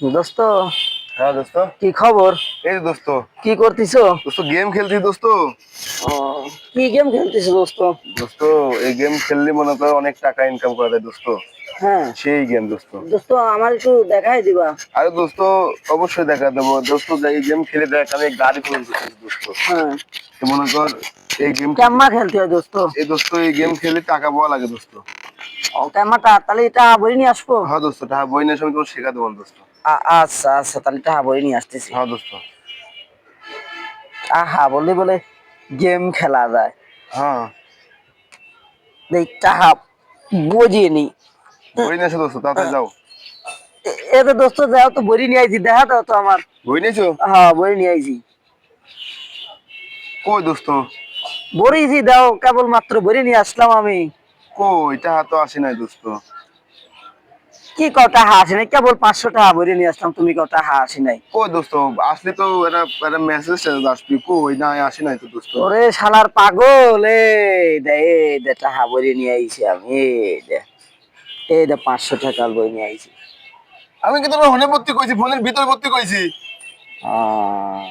দোস্ত হ্যাঁ দোস্ত। কি খবর? এই দোস্ত। কি করতেছো? দোস্ত গেম খেলছি দোস্ত। কি গেম খেলতেছো দোস্ত? দোস্ত এই গেম খেললে মনে করো অনেক টাকা ইনকাম করা যায় দোস্ত। হ্যাঁ। সেই গেম দোস্ত। দোস্ত আমার একটু দেখাই দিবা। আরে দোস্ত অবশ্যই দেখা দেবো। দোস্ত এই গেম খেলে দেখ আমি গাড়ি কিনছি দোস্ত। হ্যাঁ। মনে কর এই গেম কেম্মা খেলতে হয় দোস্ত। এই দোস্ত এই গেম খেলে টাকা পাওয়া লাগে দোস্ত। ও কেম্মাটা তাহলে এটা বই নিয়ে আসব? হ্যাঁ দোস্ত টাকা বই নিয়ে আমি তোমার শেখা দেবো দোস্ত। আচ্ছা আচ্ছা তাহলে টাহা বই নিয়ে আসতেছি। হ্যাঁ দোস্ত। আহা বলে বলে গেম খেলা যায়। হ্যাঁ। বুঝিয়ে নি। বই নিয়ে এসে দোস্ত তাড়াতাড়ি যাও। এ- তো দোস্ত যাও তো বই নিয়ে আইছি দেখা দাও তো আমার। বই নিয়েছো? হ্যাঁ বই নিয়ে আইছি। কই দোস্ত? বড়িছি দাও কেবল মাত্র বড়ি নিয়ে আসলাম আমি। টাকা তো আসে নাই দোস্ত। কি কটা হাসি? নাই কেবল পাঁচশো টাকা ভরে নিয়ে আসলাম তুমি কটা হাসি নাই? কই দোস্ত? আসলে তো এটা এটা মেসেজ আসবি কই? না আসে নাই তো দোস্ত। ওরে শালার পাগল এই দে দে টাকা ভরে নিয়ে আইছি আমি এই দে। এই দে পাঁচশো টাকার বই নিয়ে আইছি। আমি কিন্তু তোমার ফোনে ভর্তি কইছি? ফোনের ভিতরে ভর্তি কইছি? আহ,